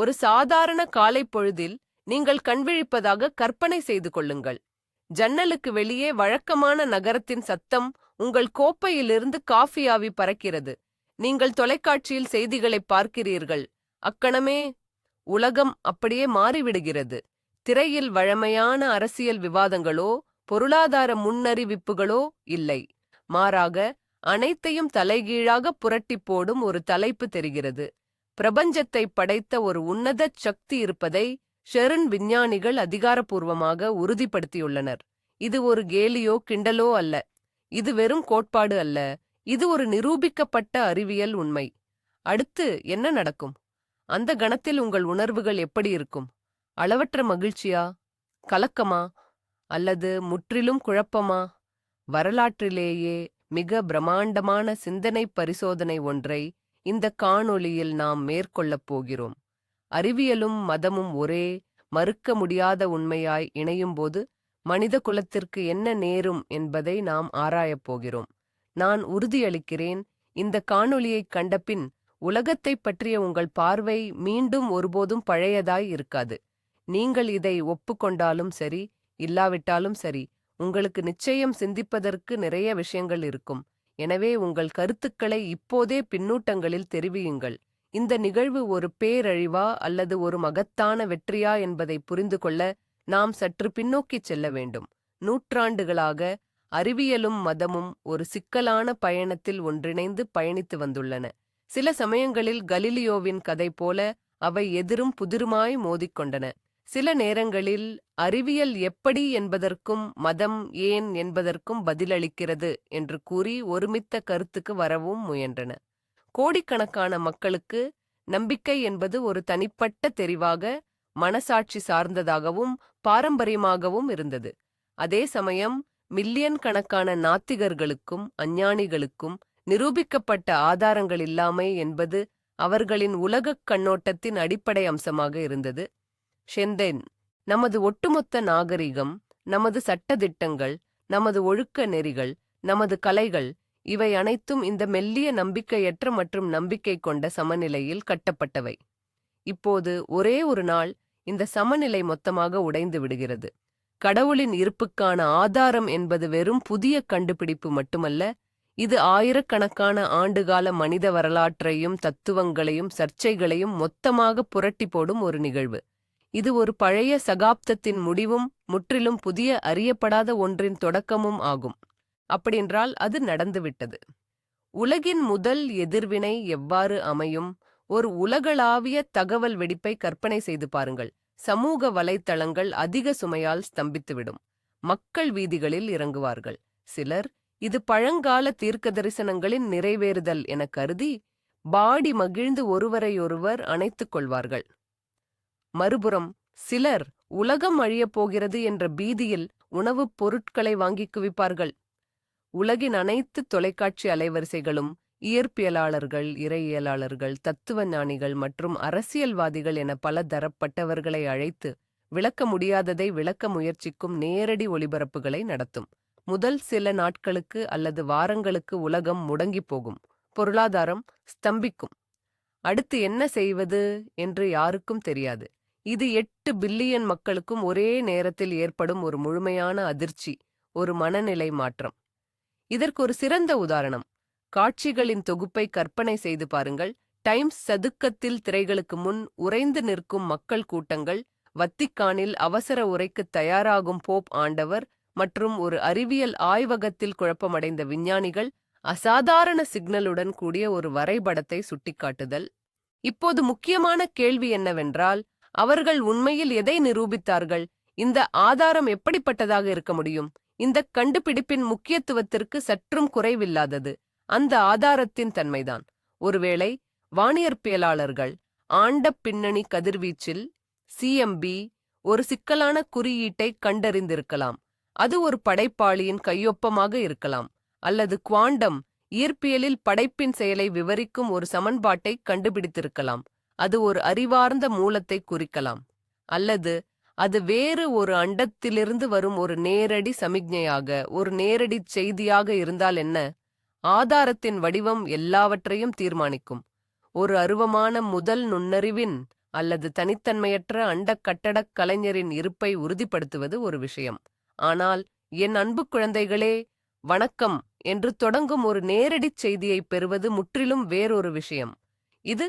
ஒரு சாதாரண காலை பொழுதில் நீங்கள் கண்விழிப்பதாக கற்பனை செய்து கொள்ளுங்கள். ஜன்னலுக்கு வெளியே வழக்கமான நகரத்தின் சத்தம் உங்கள் கோப்பையிலிருந்து காஃபி ஆவி பறக்கிறது. நீங்கள் தொலைக்காட்சியில் செய்திகளை பார்க்கிறீர்கள். அக்கணமே உலகம் அப்படியே மாறிவிடுகிறது. திரையில் வழமையான அரசியல் விவாதங்களோ பொருளாதார முன்னறிவிப்புகளோ இல்லை. மாறாக அனைத்தையும் தலைகீழாக புரட்டிப் போடும் ஒரு தலைப்பு தெரிகிறது. பிரபஞ்சத்தை படைத்த ஒரு உன்னத சக்தி இருப்பதை ஷெரின் விஞ்ஞானிகள் அதிகாரப்பூர்வமாக உறுதிப்படுத்தியுள்ளனர். இது ஒரு கேலியோ கிண்டலோ அல்ல. இது வெறும் கோட்பாடு அல்ல. இது ஒரு நிரூபிக்கப்பட்ட அறிவியல் உண்மை. அடுத்து என்ன நடக்கும்? அந்த கணத்தில் உங்கள் உணர்வுகள் எப்படி இருக்கும்? அளவற்ற மகிழ்ச்சியா? கலக்கமா? அல்லது முற்றிலும் குழப்பமா? வரலாற்றிலேயே மிக பிரம்மாண்டமான சிந்தனை பரிசோதனை ஒன்றை இந்த காணொளியில் நாம் மேற்கொள்ளப் போகிறோம். அறிவியலும் மதமும் ஒரே மறுக்க முடியாத உண்மையாய் இணையும்போது மனித குலத்திற்கு என்ன நேரும் என்பதை நாம் ஆராயப் போகிறோம். நான் உறுதியளிக்கிறேன் இந்த காணொளியைக் கண்டபின் உலகத்தைப் பற்றிய உங்கள் பார்வை மீண்டும் ஒருபோதும் பழையதாய் இருக்காது. நீங்கள் இதை ஒப்புக்கொண்டாலும் சரி இல்லாவிட்டாலும் சரி உங்களுக்கு நிச்சயம் சிந்திப்பதற்கு நிறைய விஷயங்கள் இருக்கும். எனவே உங்கள் கருத்துக்களை இப்போதே பின்னூட்டங்களில் தெரிவியுங்கள். இந்த நிகழ்வு ஒரு பேரழிவா அல்லது ஒரு மகத்தான வெற்றியா என்பதை புரிந்து கொள்ள நாம் சற்று பின்னோக்கிச் செல்ல வேண்டும். நூற்றாண்டுகளாக அறிவியலும் மதமும் ஒரு சிக்கலான பயணத்தில் ஒன்றிணைந்து பயணித்து வந்துள்ளன. சில சமயங்களில் கலிலியோவின் கதை போல அவை எதிரும் புதிருமாய் மோதிக்கொண்டன. சில நேரங்களில் அறிவியல் எப்படி என்பதற்கும் மதம் ஏன் என்பதற்கும் பதிலளிக்கிறது என்று கூறி ஒருமித்த கருத்துக்கு வரவும் முயன்றன. கோடிக்கணக்கான மக்களுக்கு நம்பிக்கை என்பது ஒரு தனிப்பட்ட தெரிவாக மனசாட்சி சார்ந்ததாகவும் பாரம்பரியமாகவும் இருந்தது. அதே சமயம் மில்லியன் கணக்கான நாத்திகர்களுக்கும் அஞ்ஞானிகளுக்கும் நிரூபிக்கப்பட்ட ஆதாரங்கள் இல்லாமை என்பது அவர்களின் உலகக் கண்ணோட்டத்தின் அடிப்படை அம்சமாக இருந்தது. ஷெந்தென் நமது ஒட்டுமொத்த நாகரிகம் நமது சட்டதிட்டங்கள் நமது ஒழுக்க நெறிகள் நமது கலைகள் இவை அனைத்தும் இந்த மெல்லிய நம்பிக்கையற்ற மற்றும் நம்பிக்கை கொண்ட சமநிலையில் கட்டப்பட்டவை. இப்போது ஒரே ஒரு நாள் இந்த சமநிலை மொத்தமாக உடைந்து விடுகிறது. கடவுளின் இருப்புக்கான ஆதாரம் என்பது வெறும் புதிய கண்டுபிடிப்பு மட்டுமல்ல இது ஆயிரக்கணக்கான ஆண்டுகால மனித வரலாற்றையும் தத்துவங்களையும் சர்ச்சைகளையும் மொத்தமாக புரட்டி போடும் ஒரு நிகழ்வு. இது ஒரு பழைய சகாப்தத்தின் முடிவும் முற்றிலும் புதிய அறியப்படாத ஒன்றின் தொடக்கமும் ஆகும். அப்படியென்றால் அது நடந்துவிட்டது. உலகின் முதல் எதிர்வினை எவ்வாறு அமையும்? ஒரு உலகளாவிய தகவல் வெடிப்பை கற்பனை செய்து பாருங்கள். சமூக வலைத்தளங்கள் அதிக சுமையால் ஸ்தம்பித்துவிடும். மக்கள் வீதிகளில் இறங்குவார்கள். சிலர் இது பழங்கால தீர்க்க தரிசனங்களின் நிறைவேறுதல் என கருதி பாடி மகிழ்ந்து ஒருவரையொருவர் அணைத்துக் கொள்வார்கள். மறுபுறம் சிலர் உலகம் அழியப் போகிறது என்ற பீதியில் உணவுப் பொருட்களை வாங்கிக் குவிப்பார்கள். உலகின் அனைத்து தொலைக்காட்சி அலைவரிசைகளும் இயற்பியலாளர்கள் இறையியலாளர்கள் தத்துவ ஞானிகள் மற்றும் அரசியல்வாதிகள் என பல தரப்பட்டவர்களை அழைத்து விளக்க முடியாததை விளக்க முயற்சிக்கும் நேரடி ஒளிபரப்புகளை நடத்தும். முதல் சில நாட்களுக்கு அல்லது வாரங்களுக்கு உலகம் முடங்கிப் போகும். பொருளாதாரம் ஸ்தம்பிக்கும். அடுத்து என்ன செய்வது என்று யாருக்கும் தெரியாது. இது எட்டு பில்லியன் மக்களுக்கும் ஒரே நேரத்தில் ஏற்படும் ஒரு முழுமையான அதிர்ச்சி ஒரு மனநிலை மாற்றம். இதற்கு ஒரு சிறந்த உதாரணம். காட்சிகளின் தொகுப்பை கற்பனை செய்து பாருங்கள். டைம்ஸ் சதுக்கத்தில் திரைகளுக்கு முன் உறைந்து நிற்கும் மக்கள் கூட்டங்கள் வத்திக்கானில் அவசர உரைக்கு தயாராகும் போப் ஆண்டவர் மற்றும் ஒரு அறிவியல் ஆய்வகத்தில் குழப்பமடைந்த விஞ்ஞானிகள் அசாதாரண சிக்னலுடன் கூடிய ஒரு வரைபடத்தை சுட்டிக்காட்டுதல். இப்போது முக்கியமான கேள்வி என்னவென்றால் அவர்கள் உண்மையில் எதை நிரூபித்தார்கள்? இந்த ஆதாரம் எப்படிப்பட்டதாக இருக்க முடியும்? இந்த கண்டுபிடிப்பின் முக்கியத்துவத்திற்கு சற்றும் குறைவில்லாதது. அந்த ஆதாரத்தின் தன்மைதான். ஒருவேளை வானியற்பியலாளர்கள் ஆண்ட பின்னணி கதிர்வீச்சில் சிஎம்பி ஒரு சிக்கலான குறியீட்டை கண்டறிந்திருக்கலாம். அது ஒரு படைப்பாளியின் கையொப்பமாக இருக்கலாம். அல்லது குவாண்டம் ஈர்ப்பியலில் படைப்பின் செயலை விவரிக்கும் ஒரு சமன்பாட்டை கண்டுபிடித்திருக்கலாம். அது ஒரு அறிவார்ந்த மூலத்தை குறிக்கலாம். அல்லது அது வேறு ஒரு அண்டத்திலிருந்து வரும் ஒரு நேரடி சமிக்ஞையாக ஒரு நேரடி செய்தியாக இருந்தால் என்ன? ஆதாரத்தின் வடிவம் எல்லாவற்றையும் தீர்மானிக்கும். ஒரு அருவமான முதல் நுண்ணறிவின் அல்லது தனித்தன்மையற்ற அண்டக் கட்டடக் கலைஞரின் இருப்பை உறுதிப்படுத்துவது ஒரு விஷயம். ஆனால் என் அன்பு குழந்தைகளே வணக்கம் என்று தொடங்கும் ஒரு நேரடிச் செய்தியைப் பெறுவது முற்றிலும் வேறொரு விஷயம். இது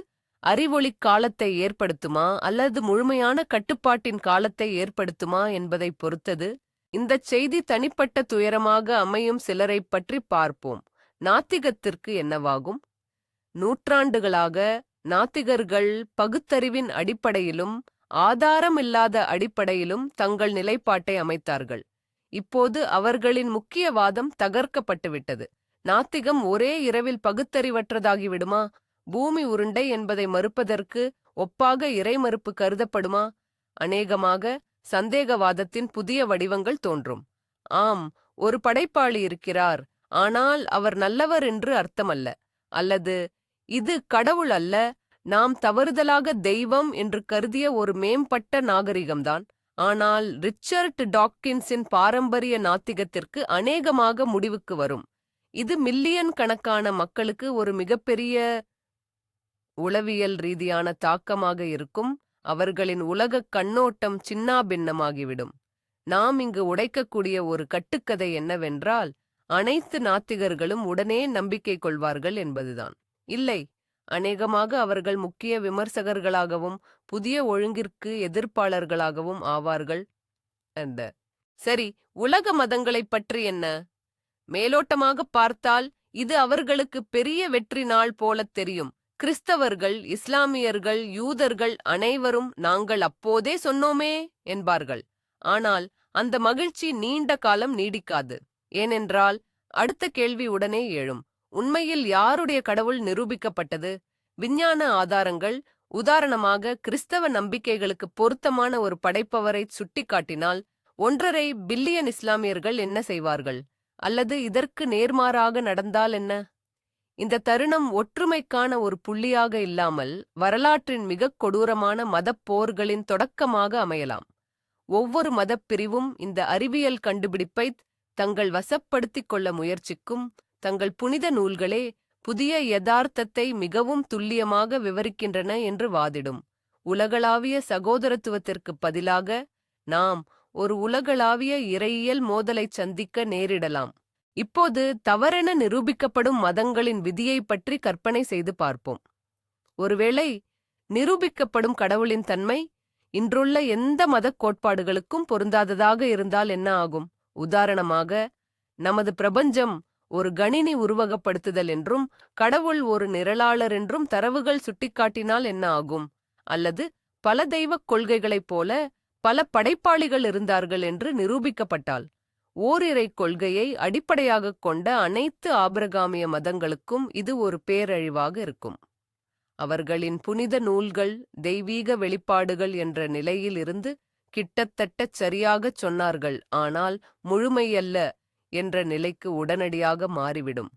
அறிவொளிக் காலத்தை ஏற்படுத்துமா அல்லது முழுமையான கட்டுப்பாட்டின் காலத்தை ஏற்படுத்துமா என்பதைப் பொறுத்தது. இந்தச் செய்தி தனிப்பட்ட துயரமாக அமையும் சிலரைப் பற்றி பார்ப்போம். நாத்திகத்திற்கு என்னவாகும்? நூற்றாண்டுகளாக நாத்திகர்கள் பகுத்தறிவின் அடிப்படையிலும் ஆதாரமில்லாத அடிப்படையிலும் தங்கள் நிலைப்பாட்டை அமைத்தார்கள். இப்போது அவர்களின் முக்கிய வாதம் தகர்க்கப்பட்டுவிட்டது. நாத்திகம் ஒரே இரவில் பகுத்தறிவற்றதாகிவிடுமா? பூமி உருண்டை என்பதை மறுப்பதற்கு ஒப்பாக இறைமறுப்பு கருதப்படுமா? அநேகமாக சந்தேகவாதத்தின் புதிய வடிவங்கள் தோன்றும். ஆம் ஒரு படைப்பாளி இருக்கிறார் ஆனால் அவர் நல்லவர் என்று அர்த்தமல்ல. அல்லது இது கடவுள் அல்ல நாம் தவறுதலாக தெய்வம் என்று கருதிய ஒரு மேம்பட்ட நாகரிகம்தான். ஆனால் ரிச்சர்ட் டாக்கின்ஸின் பாரம்பரிய நாத்திகத்திற்கு அநேகமாக முடிவுக்கு வரும். இது மில்லியன் கணக்கான மக்களுக்கு ஒரு மிகப்பெரிய உளவியல் ரீதியான தாக்கமாக இருக்கும் அவர்களின் உலகக் கண்ணோட்டம் சின்னாபின்னமாகிவிடும். நாம் இங்கு உடைக்கக்கூடிய ஒரு கட்டுக்கதை என்னவென்றால் அனைத்து நாத்திகர்களும் உடனே நம்பிக்கை கொள்வார்கள் என்பதுதான். இல்லை அநேகமாக அவர்கள் முக்கிய விமர்சகர்களாகவும் புதிய ஒழுங்கிற்கு எதிர்ப்பாளர்களாகவும் ஆவார்கள். அந்த சரி உலக மதங்களைப் பற்றி என்ன? மேலோட்டமாக பார்த்தால் இது அவர்களுக்கு பெரிய வெற்றி நாள் போலத் தெரியும். கிறிஸ்தவர்கள் இஸ்லாமியர்கள் யூதர்கள் அனைவரும் நாங்கள் அப்போதே சொன்னோமே என்பார்கள். ஆனால் அந்த மகிழ்ச்சி நீண்ட காலம் நீடிக்காது. ஏனென்றால் அடுத்த கேள்வி உடனே எழும். உண்மையில் யாருடைய கடவுள் நிரூபிக்கப்பட்டது? விஞ்ஞான ஆதாரங்கள் உதாரணமாக கிறிஸ்தவ நம்பிக்கைகளுக்கு பொருத்தமான ஒரு படைப்பவரை சுட்டிக்காட்டினால் ஒன்றரை பில்லியன் இஸ்லாமியர்கள் என்ன செய்வார்கள்? அல்லது இதற்கு நேர்மாறாக நடந்தால் என்ன? இந்த தருணம் ஒற்றுமைக்கான ஒரு புள்ளியாக இல்லாமல் வரலாற்றின் மிகக் கொடூரமான மதப் போர்களின் தொடக்கமாக அமையலாம். ஒவ்வொரு மதப் பிரிவும் இந்த அறிவியல் கண்டுபிடிப்பை தங்கள் வசப்படுத்திக் கொள்ள முயற்சிக்கும் தங்கள் புனித நூல்களே புதிய யதார்த்தத்தை மிகவும் துல்லியமாக விவரிக்கின்றன என்று வாதிடும். உலகளாவிய சகோதரத்துவத்திற்குப் பதிலாக நாம் ஒரு உலகளாவிய இறையியல் மோதலைச் சந்திக்க நேரிடலாம். இப்போது தவறென நிரூபிக்கப்படும் மதங்களின் விதியைப் பற்றி கற்பனை செய்து பார்ப்போம். ஒருவேளை நிரூபிக்கப்படும் கடவுளின் தன்மை இன்றுள்ள எந்த மதக் கோட்பாடுகளுக்கும் பொருந்தாததாக இருந்தால் என்ன ஆகும்? உதாரணமாக நமது பிரபஞ்சம் ஒரு கணினி உருவகப்படுத்துதல் என்றும் கடவுள் ஒரு நிரலாளர் என்றும் தரவுகள் சுட்டிக்காட்டினால் என்ன ஆகும்? அல்லது பல தெய்வக் கொள்கைகளைப் போல பல படைப்பாளிகள் இருந்தார்கள் என்று நிரூபிக்கப்பட்டால் ஓரிரை கொள்கையை அடிப்படையாகக் கொண்ட அனைத்து ஆபிரகாமிய மதங்களுக்கும் இது ஒரு பேரழிவாக இருக்கும். அவர்களின் புனித நூல்கள் தெய்வீக வெளிப்பாடுகள் என்ற நிலையில் இருந்து கிட்டத்தட்டச் சரியாகச் சொன்னார்கள் ஆனால் முழுமையல்ல என்ற நிலைக்கு உடனடியாக மாறிவிடும்.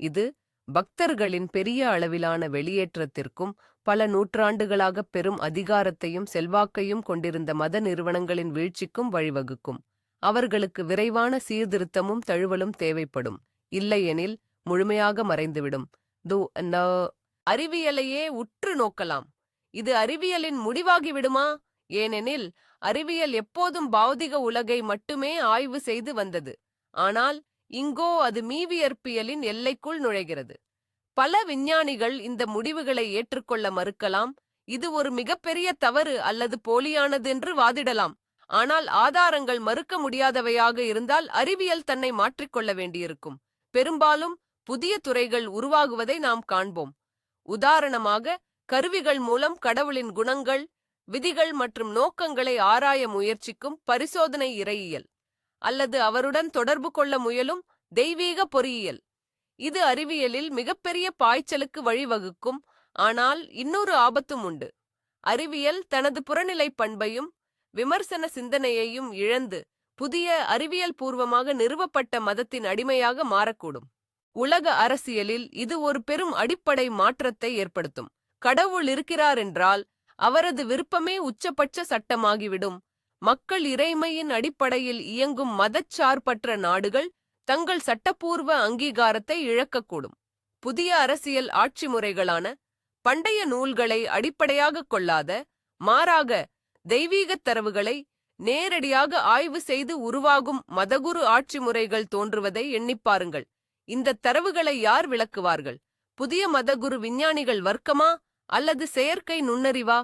இது பக்தர்களின் பெரிய அளவிலான வெளியேற்றத்திற்கும் பல நூற்றாண்டுகளாக பெரும் அதிகாரத்தையும் செல்வாக்கையும் கொண்டிருந்த மத நிறுவனங்களின் வீழ்ச்சிக்கும் வழிவகுக்கும். அவர்களுக்கு விரைவான சீர்திருத்தமும் தழுவலும் தேவைப்படும். இல்லையெனில் முழுமையாக மறைந்துவிடும். து அறிவியலையே உற்று நோக்கலாம். இது அறிவியலின் முடிவாகிவிடுமா ஏனெனில் அறிவியல் எப்போதும் பௌதிக உலகை மட்டுமே ஆய்வு செய்து வந்தது. ஆனால் இங்கோ அது மீவியற்பியலின் எல்லைக்குள் நுழைகிறது. பல விஞ்ஞானிகள் இந்த முடிவுகளை ஏற்றுக்கொள்ள மறுக்கலாம். இது ஒரு மிகப்பெரிய தவறு அல்லது போலியானதென்று வாதிடலாம். ஆனால் ஆதாரங்கள் மறுக்க முடியாதவையாக இருந்தால் அறிவியல் தன்னை மாற்றிக்கொள்ள வேண்டியிருக்கும். பெரும்பாலும் புதிய துறைகள் உருவாகுவதை நாம் காண்போம். உதாரணமாக கருவிகள் மூலம் கடவுளின் குணங்கள் விதிகள் மற்றும் நோக்கங்களை ஆராய முயற்சிக்கும் பரிசோதனை இறையியல் அல்லது அவருடன் தொடர்பு கொள்ள முயலும் தெய்வீக பொறியியல். இது அறிவியலில் மிகப்பெரிய பாய்ச்சலுக்கு வழிவகுக்கும் ஆனால் இன்னொரு ஆபத்தும் உண்டு. அறிவியல் தனது புறநிலை பண்பையும் விமர்சன சிந்தனையையும் இழந்து புதிய அறிவியல் பூர்வமாக நிறுவப்பட்ட மதத்தின் அடிமையாக மாறக்கூடும். உலக அரசியலில் இது ஒரு பெரும் அடிப்படை மாற்றத்தை ஏற்படுத்தும். கடவுள் இருக்கிறார் என்றால் அவரது விருப்பமே உச்சபட்ச சட்டமாகிவிடும். மக்கள் இறைமையின் அடிப்படையில் இயங்கும் மதச்சார்பற்ற நாடுகள் தங்கள் சட்டப்பூர்வ அங்கீகாரத்தை இழக்கக்கூடும். புதிய அரசியல் ஆட்சி முறைகளான பண்டைய நூல்களை அடிப்படையாகக் கொள்ளாத மாறாக தெய்வீகத் தரவுகளை நேரடியாக ஆய்வு செய்து உருவாகும் மதகுரு ஆட்சி முறைகள் தோன்றுவதை எண்ணிப்பாருங்கள் இந்த தரவுகளை யார் விளக்குவார்கள்? புதிய மதகுரு விஞ்ஞானிகள் வர்க்கமா? அல்லது செயற்கை நுண்ணறிவா?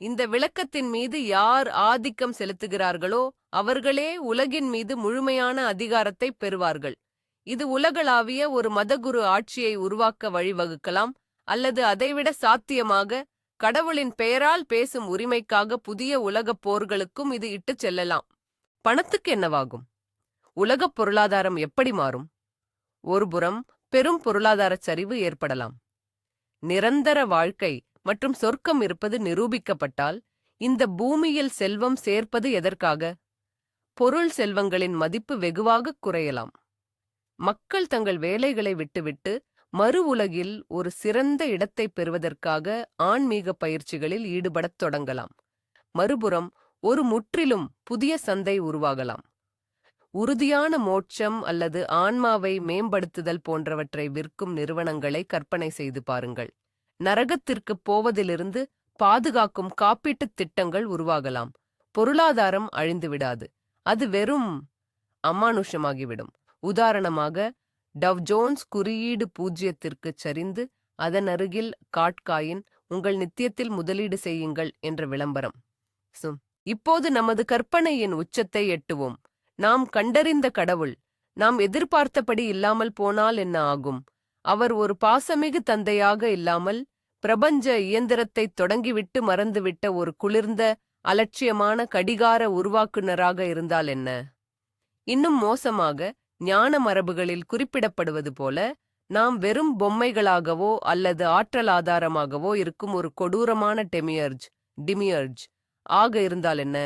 இந்த விளக்கத்தின் மீது யார் ஆதிக்கம் செலுத்துகிறார்களோ அவர்களே உலகின் மீது முழுமையான அதிகாரத்தை பெறுவார்கள். இது உலகளாவிய ஒரு மதகுரு ஆட்சியை உருவாக்க வழிவகுக்கலாம் அல்லது அதைவிட சாத்தியமாக கடவுளின் பெயரால் பேசும் உரிமைக்காக புதிய உலகப் போர்களுக்கும் இது இட்டுச் செல்லலாம். பணத்துக்கு என்னவாகும்? உலகப் பொருளாதாரம் எப்படி மாறும்? ஒருபுறம் பெரும் பொருளாதாரச் சரிவு ஏற்படலாம். நிரந்தர வாழ்க்கை மற்றும் சொர்க்கம் இருப்பது நிரூபிக்கப்பட்டால் இந்த பூமியில் செல்வம் சேர்ப்பது எதற்காக? பொருள் செல்வங்களின் மதிப்பு வெகுவாக குறையலாம். மக்கள் தங்கள் வேலைகளை விட்டுவிட்டு மறு உலகில் ஒரு சிறந்த இடத்தை பெறுவதற்காக ஆன்மீக பயிற்சிகளில் ஈடுபடத் தொடங்கலாம். மறுபுறம் ஒரு முற்றிலும் புதிய சந்தை உருவாகலாம். உறுதியான மோட்சம் அல்லது ஆன்மாவை மேம்படுத்துதல் போன்றவற்றை விற்கும் நிறுவனங்களை கற்பனை செய்து பாருங்கள். நரகத்திற்குப் போவதிலிருந்து பாதுகாக்கும் காப்பீட்டுத் திட்டங்கள் உருவாகலாம். பொருளாதாரம் அழிந்துவிடாது. அது வெறும் அமானுஷமாகிவிடும் உதாரணமாக டவ் ஜோன்ஸ் குறியீடு பூஜ்யத்திற்குச் சரிந்து அதன் அருகில் காட்காயின் உங்கள் நித்தியத்தில் முதலீடு செய்யுங்கள் என்ற விளம்பரம். சும். இப்போது நமது கற்பனையின் உச்சத்தை எட்டுவோம். நாம் கண்டறிந்த கடவுள் நாம் எதிர்பார்த்தபடி இல்லாமல் போனால் என்ன ஆகும்? அவர் ஒரு பாசமிகு தந்தையாக இல்லாமல் பிரபஞ்ச இயந்திரத்தை தொடங்கிவிட்டு மறந்துவிட்ட ஒரு குளிர்ந்த அலட்சியமான கடிகார உருவாக்குனராக இருந்தால் என்ன? இன்னும் மோசமாக ஞான மரபுகளில் குறிப்பிடப்படுவது போல நாம் வெறும் பொம்மைகளாகவோ அல்லது ஆற்றல் ஆதாரமாகவோ இருக்கும் ஒரு கொடூரமான டெமியர்ஜ் டிமியர்ஜ். ஆக இருந்தால் என்ன?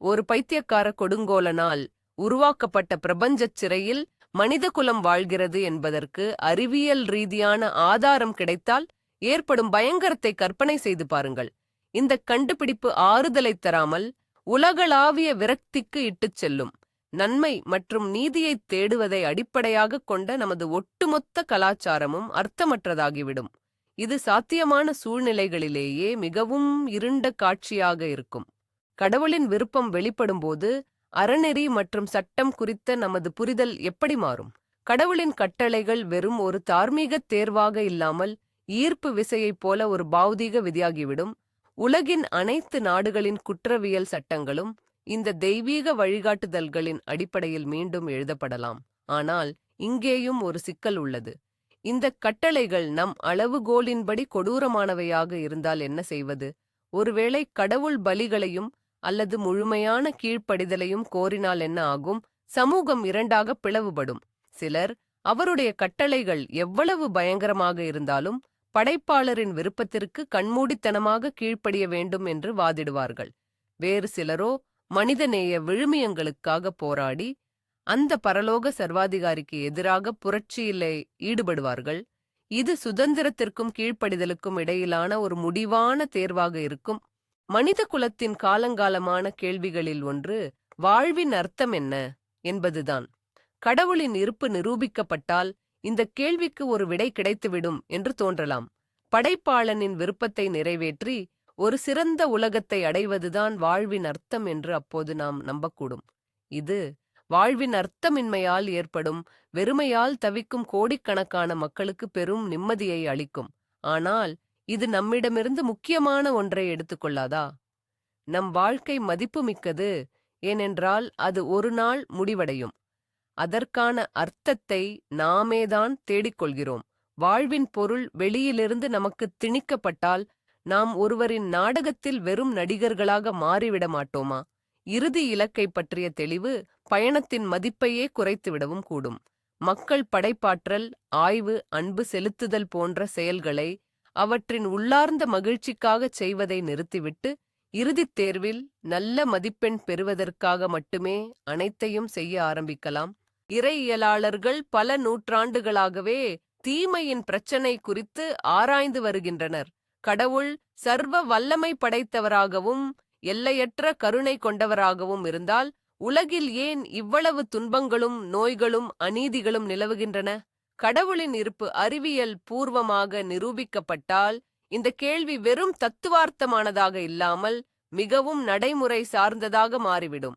ஒரு பைத்தியக்கார கொடுங்கோலனால் உருவாக்கப்பட்ட பிரபஞ்சச் சிறையில் மனிதகுலம் வாழ்கிறது என்பதற்கு அறிவியல் ரீதியான ஆதாரம் கிடைத்தால் ஏற்படும் பயங்கரத்தை கற்பனை செய்து பாருங்கள். இந்த கண்டுபிடிப்பு ஆறுதலைத் தராமல் உலகளாவிய விரக்திக்கு இட்டுச் செல்லும். நன்மை மற்றும் நீதியைத் தேடுவதை அடிப்படையாகக் கொண்ட நமது ஒட்டுமொத்த கலாச்சாரமும் அர்த்தமற்றதாகிவிடும். இது சாத்தியமான சூழ்நிலைகளிலேயே மிகவும் இருண்ட காட்சியாக இருக்கும். கடவுளின் விருப்பம் வெளிப்படும்போது அறநெறி மற்றும் சட்டம் குறித்த நமது புரிதல் எப்படி மாறும்? கடவுளின் கட்டளைகள் வெறும் ஒரு தார்மீகத் தேர்வாக இல்லாமல் ஈர்ப்பு விசையைப் போல ஒரு பௌதீக விதியாகிவிடும். உலகின் அனைத்து நாடுகளின் குற்றவியல் சட்டங்களும் இந்த தெய்வீக வழிகாட்டுதல்களின் அடிப்படையில் மீண்டும் எழுதப்படலாம். ஆனால் இங்கேயும் ஒரு சிக்கல் உள்ளது. இந்த கட்டளைகள் நம் அளவுகோலின்படி கொடூரமானவையாக இருந்தால் என்ன செய்வது? ஒருவேளை கடவுள் பலிகளையும் அல்லது முழுமையான கீழ்ப்படிதலையும் கோரினால் என்ன ஆகும்? சமூகம் இரண்டாக பிளவுபடும். சிலர் அவருடைய கட்டளைகள் எவ்வளவு பயங்கரமாக இருந்தாலும் படைப்பாளரின் விருப்பத்திற்கு கண்மூடித்தனமாக கீழ்ப்படிய வேண்டும் என்று வாதிடுவார்கள். வேறு சிலரோ மனிதநேய விழுமியங்களுக்காக போராடி அந்த பரலோக சர்வாதிகாரிக்கு எதிராக புரட்சியிலே ஈடுபடுவார்கள். இது சுதந்திரத்திற்கும் கீழ்ப்படிதலுக்கும் இடையிலான ஒரு முடிவான தேர்வாக இருக்கும். மனித குலத்தின் காலங்காலமான கேள்விகளில் ஒன்று வாழ்வின் அர்த்தம் என்ன? என்பதுதான். கடவுளின் இருப்பு நிரூபிக்கப்பட்டால் இந்த கேள்விக்கு ஒரு விடை கிடைத்துவிடும் என்று தோன்றலாம். படைப்பாளனின் விருப்பத்தை நிறைவேற்றி ஒரு சிறந்த உலகத்தை அடைவதுதான் வாழ்வின் அர்த்தம் என்று அப்போது நாம் நம்பக்கூடும். இது வாழ்வின் அர்த்தமின்மையால் ஏற்படும் வெறுமையால் தவிக்கும் கோடிக்கணக்கான மக்களுக்கு பெரும் நிம்மதியை அளிக்கும். ஆனால் இது நம்மிடமிருந்து முக்கியமான ஒன்றை எடுத்துக்கொள்ளாதா நம் வாழ்க்கை மதிப்புமிக்கது ஏனென்றால் அது ஒரு நாள் முடிவடையும். அதற்கான அர்த்தத்தை நாமேதான் தேடிக்கொள்கிறோம். வாழ்வின் பொருள் வெளியிலிருந்து நமக்கு திணிக்கப்பட்டால் நாம் ஒருவரின் நாடகத்தில் வெறும் நடிகர்களாக மாறிவிட மாட்டோமா? இறுதி இலக்கை பற்றிய தெளிவு பயணத்தின் மதிப்பையே குறைத்துவிடவும் கூடும். மக்கள் படைப்பாற்றல் ஆய்வு அன்பு செலுத்துதல் போன்ற செயல்களை அவற்றின் உள்ளார்ந்த மகிழ்ச்சிக்காகச் செய்வதை நிறுத்திவிட்டு இறுதித் தேர்வில் நல்ல மதிப்பெண் பெறுவதற்காக மட்டுமே அனைத்தையும் செய்ய ஆரம்பிக்கலாம். இறையியலாளர்கள் பல நூற்றாண்டுகளாகவே தீமையின் பிரச்சனை குறித்து ஆராய்ந்து வருகின்றனர். கடவுள் சர்வ வல்லமை படைத்தவராகவும் எல்லையற்ற கருணை கொண்டவராகவும் இருந்தால் உலகில் ஏன் இவ்வளவு துன்பங்களும் நோய்களும் அநீதிகளும் நிலவுகின்றன? கடவுளின் இருப்பு அறிவியல் பூர்வமாக நிரூபிக்கப்பட்டால் இந்த கேள்வி வெறும் தத்துவார்த்தமானதாக இல்லாமல் மிகவும் நடைமுறை சார்ந்ததாக மாறிவிடும்.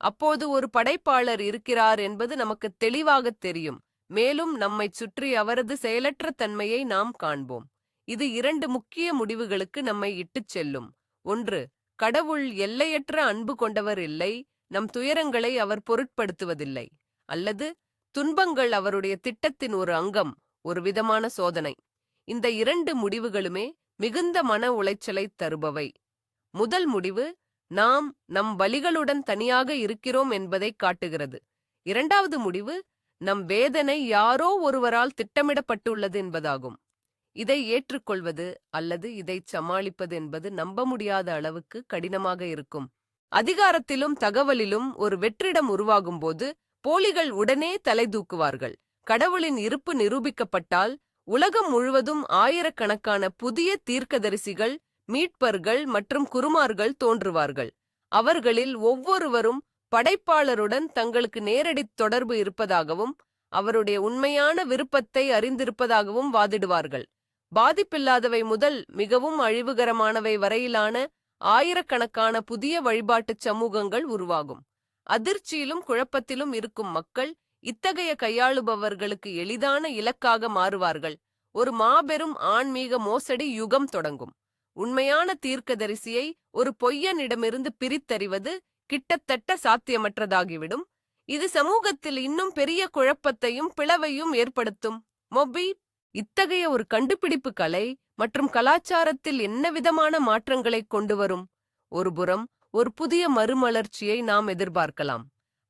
அப்போது ஒரு படைப்பாளர் இருக்கிறார் என்பது நமக்கு தெளிவாகத் தெரியும். மேலும் நம்மைச் சுற்றி அவரது செயலற்ற தன்மையை நாம் காண்போம். இது இரண்டு முக்கிய முடிவுகளுக்கு நம்மை இட்டுச் செல்லும். ஒன்று கடவுள் எல்லையற்ற அன்பு கொண்டவர் இல்லை நம் துயரங்களை அவர் பொருட்படுத்துவதில்லை. அல்லது துன்பங்கள் அவருடைய திட்டத்தின் ஒரு அங்கம் ஒரு விதமான சோதனை. இந்த இரண்டு முடிவுகளுமே மிகுந்த மன உளைச்சலை தருபவை. முதல் முடிவு நாம் நம் வலிகளுடன் தனியாக இருக்கிறோம் என்பதை காட்டுகிறது. இரண்டாவது முடிவு நம் வேதனை யாரோ ஒருவரால் திட்டமிடப்பட்டுள்ளது என்பதாகும். இதை ஏற்றுக்கொள்வது அல்லது இதைச் சமாளிப்பது என்பது நம்ப முடியாத அளவுக்கு கடினமாக இருக்கும். அதிகாரத்திலும் தகவலிலும் ஒரு வெற்றிடம் உருவாகும்போது போலிகள் உடனே தலை தூக்குவார்கள். கடவுளின் இருப்பு நிரூபிக்கப்பட்டால் உலகம் முழுவதும் ஆயிரக்கணக்கான புதிய தீர்க்கதரிசிகள் மீட்பர்கள் மற்றும் குருமார்கள் தோன்றுவார்கள். அவர்களில் ஒவ்வொருவரும் படைப்பாளருடன் தங்களுக்கு நேரடி தொடர்பு இருப்பதாகவும் அவருடைய உண்மையான விருப்பத்தை அறிந்திருப்பதாகவும் வாதிடுவார்கள். பாதிப்பில்லாதவை முதல் மிகவும் அழிவுகரமானவை வரையிலான ஆயிரக்கணக்கான புதிய வழிபாட்டுச் சமூகங்கள் உருவாகும். அதிர்ச்சியிலும் குழப்பத்திலும் இருக்கும் மக்கள் இத்தகைய கையாளுபவர்களுக்கு எளிதான இலக்காக மாறுவார்கள். ஒரு மாபெரும் ஆன்மீக மோசடி யுகம் தொடங்கும். உண்மையான தீர்க்கதரிசியை ஒரு பொய்யனிடமிருந்து பிரித்தறிவது கிட்டத்தட்ட சாத்தியமற்றதாகிவிடும். இது சமூகத்தில் இன்னும் பெரிய குழப்பத்தையும் பிளவையும் ஏற்படுத்தும். மொபி இத்தகைய ஒரு கண்டுபிடிப்பு கலை மற்றும் கலாச்சாரத்தில் என்ன விதமான மாற்றங்களை கொண்டு வரும்? ஒருபுறம் ஒரு புதிய மறுமலர்ச்சியை நாம் எதிர்பார்க்கலாம்.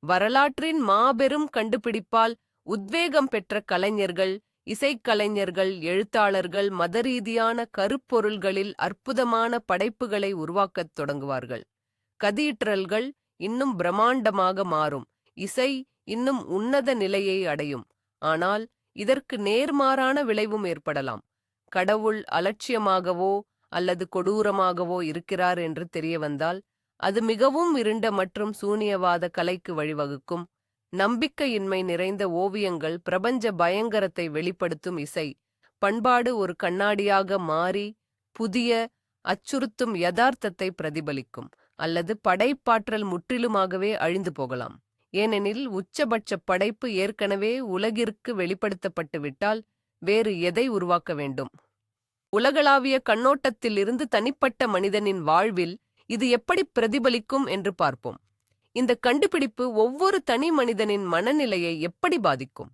வரலாற்றின் மாபெரும் கண்டுபிடிப்பால் உத்வேகம் பெற்ற கலைஞர்கள் இசைக்கலைஞர்கள் எழுத்தாளர்கள் மதரீதியான கருப்பொருள்களில் அற்புதமான படைப்புகளை உருவாக்கத் தொடங்குவார்கள். கதீட்ரல்கள் இன்னும் பிரம்மாண்டமாக மாறும். இசை இன்னும் உன்னத நிலையை அடையும். ஆனால் இதற்கு நேர்மாறான விளைவும் ஏற்படலாம். கடவுள் அலட்சியமாகவோ அல்லது கொடூரமாகவோ இருக்கிறார் என்று தெரிய வந்தால் அது மிகவும் இருண்ட மற்றும் சூனியவாத கலைக்கு வழிவகுக்கும். நம்பிக்கையின்மை நிறைந்த ஓவியங்கள் பிரபஞ்ச பயங்கரத்தை வெளிப்படுத்தும் இசை. பண்பாடு ஒரு கண்ணாடியாக மாறி புதிய அச்சுறுத்தும் யதார்த்தத்தை பிரதிபலிக்கும். அல்லது படைப்பாற்றல் முற்றிலுமாகவே அழிந்து போகலாம். ஏனெனில் உச்சபட்ச படைப்பு ஏற்கனவே உலகிற்கு வெளிப்படுத்தப்பட்டுவிட்டால் வேறு எதை உருவாக்க வேண்டும்? உலகளாவிய கண்ணோட்டத்திலிருந்து தனிப்பட்ட மனிதனின் வாழ்வில் இது எப்படி பிரதிபலிக்கும் என்று பார்ப்போம். இந்த கண்டுபிடிப்பு ஒவ்வொரு தனி மனிதனின் மனநிலையை எப்படி பாதிக்கும்?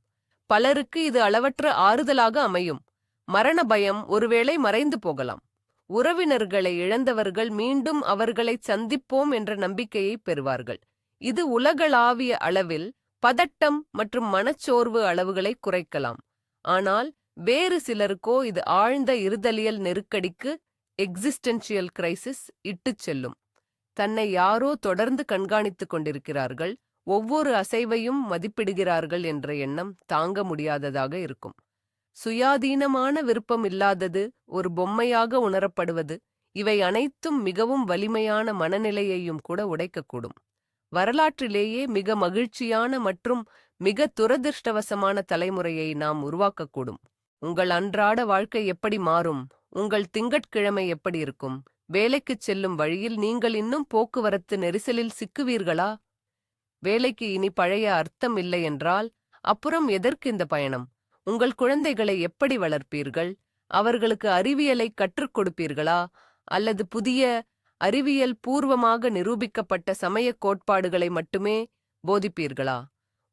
பலருக்கு இது அளவற்ற ஆறுதலாக அமையும். மரண பயம் ஒருவேளை மறைந்து போகலாம். உறவினர்களை இழந்தவர்கள் மீண்டும் அவர்களை சந்திப்போம் என்ற நம்பிக்கையை பெறுவார்கள். இது உலகளாவிய அளவில் பதட்டம் மற்றும் மனச்சோர்வு அளவுகளை குறைக்கலாம். ஆனால் வேறு சிலருக்கோ இது ஆழ்ந்த இருதலியல் நெருக்கடிக்கு எக்ஸிஸ்டென்ஷியல் கிரைசிஸ் இட்டுச் செல்லும். தன்னை யாரோ தொடர்ந்து கண்காணித்துக் கொண்டிருக்கிறார்கள் ஒவ்வொரு அசைவையும் மதிப்பிடுகிறார்கள் என்ற எண்ணம் தாங்க முடியாததாக இருக்கும். சுயாதீனமான விருப்பம் இல்லாதது ஒரு பொம்மையாக உணரப்படுவது இவை அனைத்தும் மிகவும் வலிமையான மனநிலையையும் கூட உடைக்கக்கூடும். வரலாற்றிலேயே மிக மகிழ்ச்சியான மற்றும் மிக துரதிர்ஷ்டவசமான தலைமுறையை நாம் உருவாக்கக்கூடும். உங்கள் அன்றாட வாழ்க்கை எப்படி மாறும்? உங்கள் திங்கட்கிழமை எப்படி இருக்கும்? வேலைக்குச் செல்லும் வழியில் நீங்கள் இன்னும் போக்குவரத்து நெரிசலில் சிக்குவீர்களா? வேலைக்கு இனி பழைய அர்த்தம் இல்லை என்றால் அப்புறம் எதற்கு இந்த பயணம்? உங்கள் குழந்தைகளை எப்படி வளர்ப்பீர்கள்? அவர்களுக்கு அறிவியலை கற்றுக் கொடுப்பீர்களா? அல்லது புதிய அறிவியல் பூர்வமாக நிரூபிக்கப்பட்ட சமயக் கோட்பாடுகளை மட்டுமே போதிப்பீர்களா?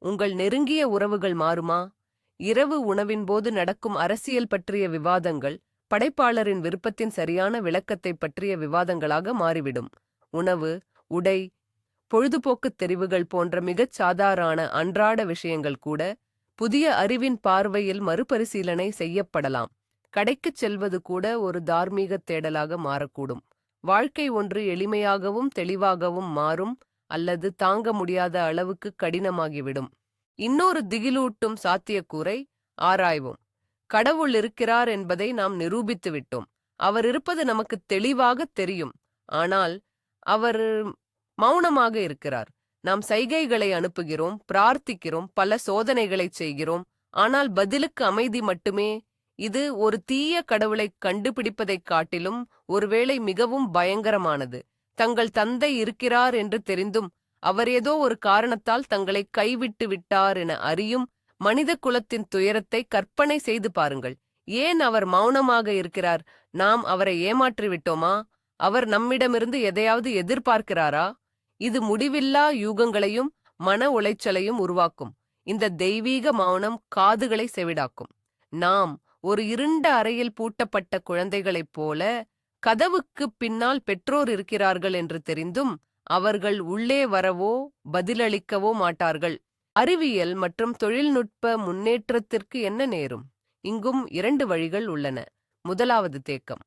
உங்கள் நெருங்கிய உறவுகள் மாறுமா? இரவு உணவின் போது நடக்கும் அரசியல் பற்றிய விவாதங்கள் படைப்பாளரின் விருப்பத்தின் சரியான விளக்கத்தைப் பற்றிய விவாதங்களாக மாறிவிடும். உணவு உடை பொழுதுபோக்குத் தெரிவுகள் போன்ற மிகச் சாதாரண அன்றாட விஷயங்கள் கூட புதிய அறிவின் பார்வையில் மறுபரிசீலனை செய்யப்படலாம். கடைக்குச் செல்வது கூட ஒரு தார்மீகத் தேடலாக மாறக்கூடும். வாழ்க்கை ஒன்று எளிமையாகவும் தெளிவாகவும் மாறும் அல்லது தாங்க முடியாத அளவுக்கு கடினமாகிவிடும். இன்னொரு திகிலூட்டும் சாத்தியக்கூறை ஆராய்வோம். கடவுள் இருக்கிறார் என்பதை நாம் நிரூபித்து விட்டோம். அவர் இருப்பது நமக்கு தெளிவாகத் தெரியும். ஆனால் அவர் மௌனமாக இருக்கிறார். நாம் சைகைகளை அனுப்புகிறோம் பிரார்த்திக்கிறோம் பல சோதனைகளைச் செய்கிறோம். ஆனால் பதிலுக்கு அமைதி மட்டுமே இது ஒரு தீய கடவுளைக் கண்டுபிடிப்பதைக் காட்டிலும் ஒருவேளை மிகவும் பயங்கரமானது. தங்கள் தந்தை இருக்கிறார் என்று தெரிந்தும் அவர் ஏதோ ஒரு காரணத்தால் தங்களை கைவிட்டு விட்டார் என அறியும் மனித குலத்தின் துயரத்தை கற்பனை செய்து பாருங்கள். ஏன் அவர் மௌனமாக இருக்கிறார்? நாம் அவரை ஏமாற்றிவிட்டோமா அவர் நம்மிடமிருந்து எதையாவது எதிர்பார்க்கிறாரா? இது முடிவில்லா யூகங்களையும் மன உளைச்சலையும் உருவாக்கும். இந்த தெய்வீக மௌனம் காதுகளை செவிடாக்கும். நாம் ஒரு இருண்ட அறையில் பூட்டப்பட்ட குழந்தைகளைப் போல கதவுக்குப் பின்னால் பெற்றோர் இருக்கிறார்கள் என்று தெரிந்தும் அவர்கள் உள்ளே வரவோ பதிலளிக்கவோ மாட்டார்கள். அறிவியல் மற்றும் தொழில்நுட்ப முன்னேற்றத்திற்கு என்ன நேரும்? இங்கும் இரண்டு வழிகள் உள்ளன. முதலாவது தேக்கம்.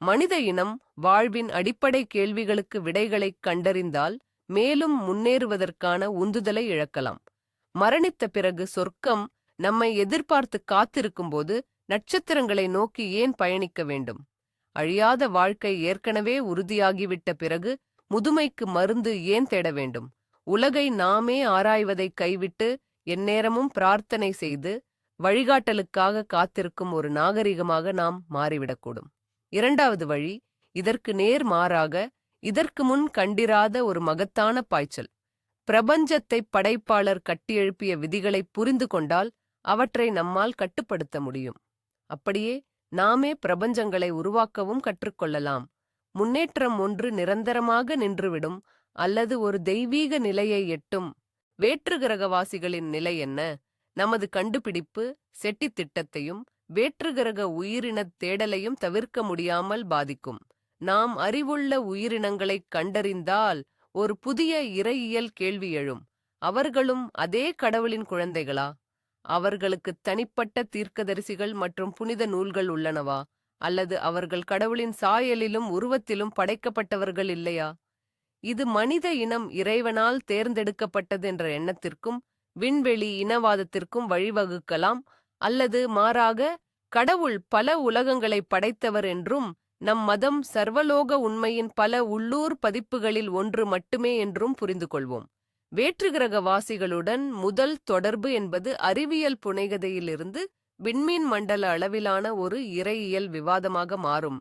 மனித இனம் வாழ்வின் அடிப்படை கேள்விகளுக்கு விடைகளைக் கண்டறிந்தால் மேலும் முன்னேறுவதற்கான உந்துதலை இழக்கலாம். மரணித்த பிறகு சொர்க்கம் நம்மை எதிர்பார்த்து காத்திருக்கும்போது நட்சத்திரங்களை நோக்கி ஏன் பயணிக்க வேண்டும்? அழியாத வாழ்க்கை ஏற்கனவே உறுதியாகிவிட்ட பிறகு முதுமைக்கு மருந்து ஏன் தேட வேண்டும்? உலகை நாமே ஆராய்வதைக் கைவிட்டு எந்நேரமும் பிரார்த்தனை செய்து வழிகாட்டலுக்காக காத்திருக்கும் ஒரு நாகரிகமாக நாம் மாறிவிடக்கூடும். இரண்டாவது வழி இதற்கு நேர் மாறாக இதற்கு முன் கண்டிராத ஒரு மகத்தான பாய்ச்சல். பிரபஞ்சத்தை படைப்பாளர் கட்டியெழுப்பிய விதிகளை புரிந்து கொண்டால் அவற்றை நம்மால் கட்டுப்படுத்த முடியும். அப்படியே நாமே பிரபஞ்சங்களை உருவாக்கவும் கற்றுக்கொள்ளலாம். முன்னேற்றம் ஒன்று நிரந்தரமாக நின்றுவிடும் அல்லது ஒரு தெய்வீக நிலையை எட்டும். வேற்றுகிரகவாசிகளின் நிலை என்ன? நமது கண்டுபிடிப்பு செட்டி திட்டத்தையும் வேற்றுகிரக உயிரினத் தேடலையும் தவிர்க்க முடியாமல் பாதிக்கும். நாம் அறிவுள்ள உயிரினங்களைக் கண்டறிந்தால் ஒரு புதிய இறையியல் கேள்வி எழும். அவர்களும் அதே கடவுளின் குழந்தைகளா? அவர்களுக்கு தனிப்பட்ட தீர்க்கதரிசிகள் மற்றும் புனித நூல்கள் உள்ளனவா? அல்லது அவர்கள் கடவுளின் சாயலிலும் உருவத்திலும் படைக்கப்பட்டவர்கள் இல்லையா? இது மனித இனம் இறைவனால் தேர்ந்தெடுக்கப்பட்டது என்ற எண்ணத்திற்கும் விண்வெளி இனவாதத்திற்கும் வழிவகுக்கலாம் அல்லது மாறாக கடவுள் பல உலகங்களை படைத்தவர் என்றும் நம் மதம் சர்வலோக உண்மையின் பல உள்ளூர் பதிப்புகளில் ஒன்று மட்டுமே என்றும் புரிந்து கொள்வோம் வேற்றுகிரகவாசிகளுடன் முதல் தொடர்பு என்பது அறிவியல் புனைகதையிலிருந்து விண்மீன் மண்டல அளவிலான ஒரு இறையியல் விவாதமாக மாறும்.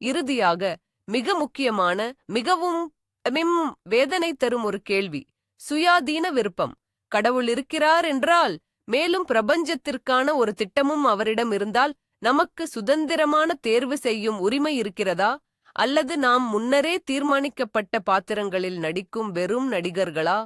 இறுதியாக மிக முக்கியமான மிகவும் மிம் வேதனை தரும் ஒரு கேள்வி சுயாதீன விருப்பம். கடவுள் இருக்கிறார் என்றால் மேலும் பிரபஞ்சத்திற்கான ஒரு திட்டமும் அவரிடம் இருந்தால் நமக்கு சுதந்திரமான தேர்வு செய்யும் உரிமை இருக்கிறதா? அல்லது நாம் முன்னரே தீர்மானிக்கப்பட்ட பாத்திரங்களில் நடிக்கும் வெறும் நடிகர்களா?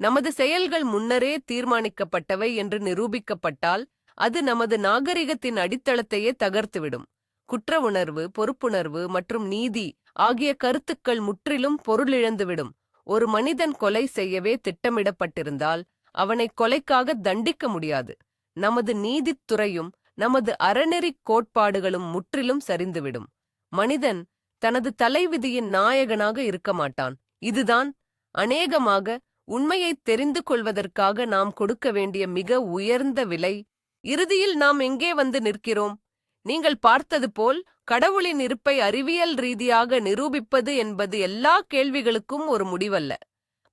நமது செயல்கள் முன்னரே தீர்மானிக்கப்பட்டவை என்று நிரூபிக்கப்பட்டால் அது நமது நாகரிகத்தின் அடித்தளத்தையே தகர்த்துவிடும். குற்ற உணர்வு பொறுப்புணர்வு மற்றும் நீதி ஆகிய கருத்துக்கள் முற்றிலும் பொருளிழந்துவிடும். ஒரு மனிதன் கொலை செய்யவே திட்டமிடப்பட்டிருந்தால் அவனை கொலைக்காக தண்டிக்க முடியாது. நமது நீதித்துறையும் நமது அறநெறிக் கோட்பாடுகளும் முற்றிலும் சரிந்துவிடும். மனிதன் தனது தலைவிதியின் நாயகனாக இருக்க மாட்டான். இதுதான் அநேகமாக உண்மையைத் தெரிந்து கொள்வதற்காக நாம் கொடுக்க வேண்டிய மிக உயர்ந்த விலை. இறுதியில் நாம் எங்கே வந்து நிற்கிறோம்? நீங்கள் பார்த்தது போல் கடவுளின் இருப்பை அறிவியல் ரீதியாக நிரூபிப்பது என்பது எல்லா கேள்விகளுக்கும் ஒரு முடிவல்ல.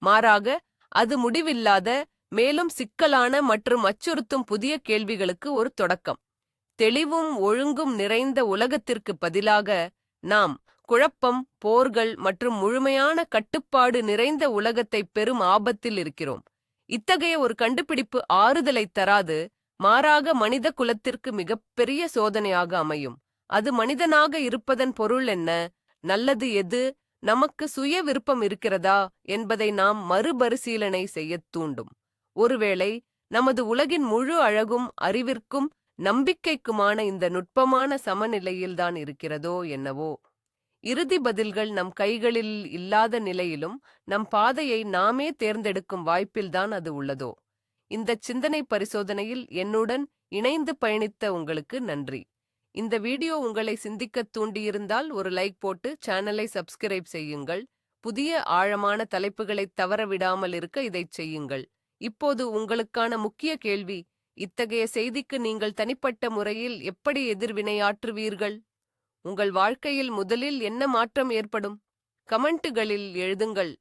மாறாக அது முடிவில்லாத மேலும் சிக்கலான மற்றும் அச்சுறுத்தும் புதிய கேள்விகளுக்கு ஒரு தொடக்கம். தெளிவும் ஒழுங்கும் நிறைந்த உலகத்திற்கு பதிலாக நாம் குழப்பம் போர்கள் மற்றும் முழுமையான கட்டுப்பாடு நிறைந்த உலகத்தை பெரும் ஆபத்தில் இருக்கிறோம். இத்தகைய ஒரு கண்டுபிடிப்பு ஆறுதலைத் தராது மாறாக மனித குலத்திற்கு மிகப்பெரிய சோதனையாக அமையும். அது மனிதனாக இருப்பதன் பொருள் என்ன? நல்லது எது? நமக்கு சுய விருப்பம் இருக்கிறதா? என்பதை நாம் மறுபரிசீலனை செய்யத் தூண்டும். ஒருவேளை நமது உலகின் முழு அழகும் அறிவிற்கும் நம்பிக்கைக்குமான இந்த நுட்பமான சமநிலையில்தான் இருக்கிறதோ என்னவோ. இறுதி பதில்கள் நம் கைகளில் இல்லாத நிலையிலும் நம் பாதையை நாமே தேர்ந்தெடுக்கும் வாய்ப்பில்தான் அது உள்ளதோ? இந்த சிந்தனை பரிசோதனையில் என்னுடன் இணைந்து பயணித்த உங்களுக்கு நன்றி. இந்த வீடியோ உங்களை சிந்திக்கத் தூண்டியிருந்தால் ஒரு லைக் போட்டு சேனலை சப்ஸ்கிரைப் செய்யுங்கள். புதிய ஆழமான தலைப்புகளைத் தவறவிடாமல் இருக்க இதைச் செய்யுங்கள். இப்போது உங்களுக்கான முக்கிய கேள்வி இத்தகைய செய்திக்கு நீங்கள் தனிப்பட்ட முறையில் எப்படி எதிர்வினையாற்றுவீர்கள்? உங்கள் வாழ்க்கையில் முதலில் என்ன மாற்றம் ஏற்படும்? கமெண்ட்டுகளில் எழுதுங்கள்.